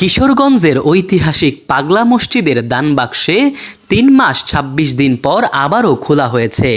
কিশোরগঞ্জের ঐতিহাসিক পাগলা মসজিদের দানবাক্সে তিন মাস ২৬ দিন পর আবারও খোলা হয়েছে।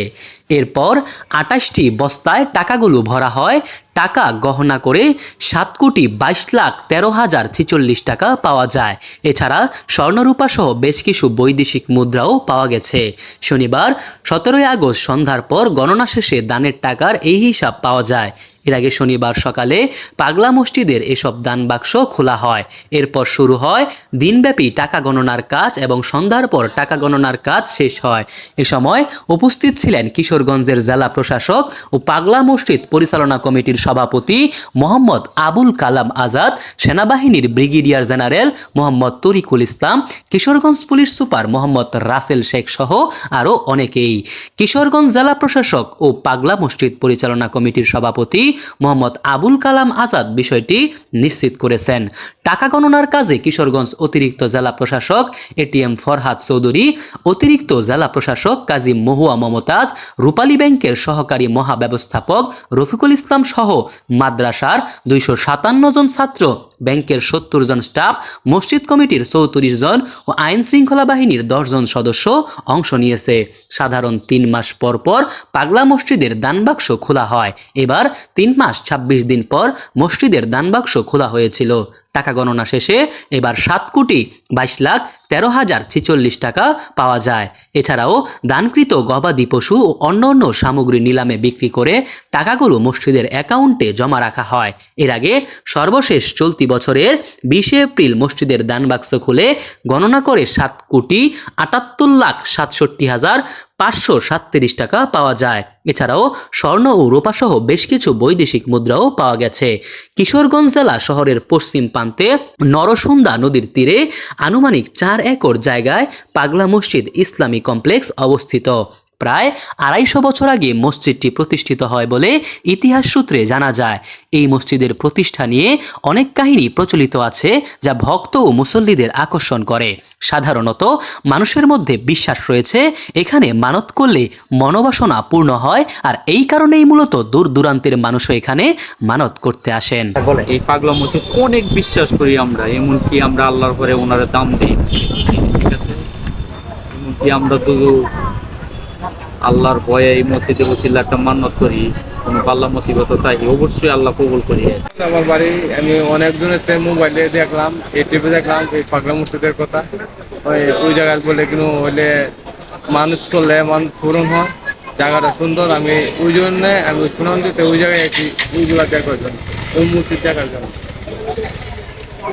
এরপর আটাশটি বস্তায় টাকাগুলো ভরা হয়। টাকা গহনা করে সাত কোটি বাইশ লাখ তেরো হাজার ছিচল্লিশ টাকা পাওয়া যায়। এছাড়া স্বর্ণরূপা সহ বেশ কিছু বৈদেশিক মুদ্রাও পাওয়া গেছে। শনিবার সতেরোই আগস্ট সন্ধ্যার পর গণনা শেষে দানের টাকার এই হিসাব পাওয়া যায়। এর আগে শনিবার সকালে পাগলা মসজিদের এসব দান বাক্স খোলা হয়। এরপর শুরু হয় দিনব্যাপী টাকা গণনার কাজ এবং সন্ধ্যার পর টাকা গণনার কাজ শেষ হয়। এ সময় উপস্থিত ছিলেন কিশোরগঞ্জের জেলা প্রশাসক ও পাগলা মসজিদ পরিচালনা কমিটির সভাপতি মোহাম্মদ আবুল কালাম আজাদ, সেনাবাহিনীর brigadier general Mohammad Tarikul Islam, Kishoreganj police super Mohammad Rasel Sheikh সহ আরও অনেকেই। কিশোরগঞ্জ জেলা প্রশাসক ও পাগলা মসজিদ পরিচালনা কমিটির সভাপতি মোহাম্মদ আবুল কালাম আজাদ বিষয়টি নিশ্চিত করেছেন। টাকা গণনার কাজে কিশোরগঞ্জ অতিরিক্ত জেলা প্রশাসক এটিএম ফরহাদ চৌধুরী অতিরিক্ত জেলা প্রশাসক কাজী মহুয়া মমতাজ, রূপালী ব্যাংকের সহকারী মহাব্যবস্থাপক রফিকুল ইসলাম সহ মাদ্রাসার দুইশো সাতান্ন জন ছাত্র ব্যাংকের সত্তর জন স্টাফ, মসজিদ কমিটির চৌত্রিশ জন ও আইন শৃঙ্খলা বাহিনীর দশ জন সদস্য অংশ নিয়েছে। সাধারণ তিন মাস পর পর পাগলা মসজিদের দানবাক্স খোলা হয়। এবার তিন মাস ২৬ দিন পর মসজিদের দানবাক্স খোলা হয়েছিল। টাকা গণনা শেষে এবার সাত কোটি বাইশ লাখ তেরো হাজার ছিচল্লিশ টাকা পাওয়া যায়। এছাড়াও দানকৃত গবাদি পশু ও অন্যান্য সামগ্রী নিলামে বিক্রি করে টাকাগুলো মসজিদের অ্যাকাউন্টে জমা রাখা হয়। এর আগে সর্বশেষ চলতি বছরের বিশে এপ্রিল মসজিদের দানবাক্স খুলে গণনা করে সাত কোটি আটাত্তর লাখ সাতষট্টি হাজার পাঁচশো সাতত্রিশ টাকা পাওয়া যায়। এছাড়াও স্বর্ণ ও রূপাসহ বেশ কিছু বৈদেশিক মুদ্রাও পাওয়া গেছে। কিশোরগঞ্জ জেলা শহরের পশ্চিম প্রান্তে নরসুন্দা নদীর তীরে আনুমানিক চার একর জায়গায় পাগলা মসজিদ ইসলামী কমপ্লেক্স অবস্থিত। প্রায় আড়াইশো বছর আগে মসজিদটি প্রতিষ্ঠিত হয় বলে ইতিহাস সূত্রে জানা যায়। এই মসজিদের প্রতিষ্ঠা নিয়ে অনেক কাহিনী প্রচলিত আছে যা ভক্ত ও মুসল্লিদের আকর্ষণ করে। সাধারণত মানুষের মধ্যে বিশ্বাস রয়েছে এখানে মানত করলে মনোবাসনা পূর্ণ হয় আর এই কারণেই মূলত দূর দূরান্তের মানুষও এখানে মানত করতে আসেন। এই পাগলা মসজিদ অনেক বিশ্বাস করি আমরা এমনকি আমরা আল্লাহর পরে ওনারা দাম দিই। ঠিক আছে? এমনকি আমরা তো আল্লাহর ভয়ে এই মসজিদে বসিলে একটা মান্নত করি, কোনো পাল্লা মুসিবত তাই, অবশ্যই আল্লাহ কবুল করি। আমার বাড়ি, আমি অনেকজনের মোবাইলে দেখলাম ইউটিউবে দেখলাম, এই পাগলা মসজিদের কথা। ওই ওই জায়গায় বলে কিন্তু হইলে মানুষ করলে মানুষ পূরণ হয়, জায়গাটা সুন্দর, আমি ওই জন্য আমি শুনাম দিতে ওই জায়গায় একটি ওইগুলা দেখার জন্য ওই মসজিদ দেখার জন্য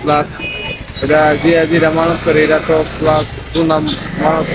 প্লাস এটা যে যেটা মানুষ করে, এটা তো প্লাস শুনলাম মানুষ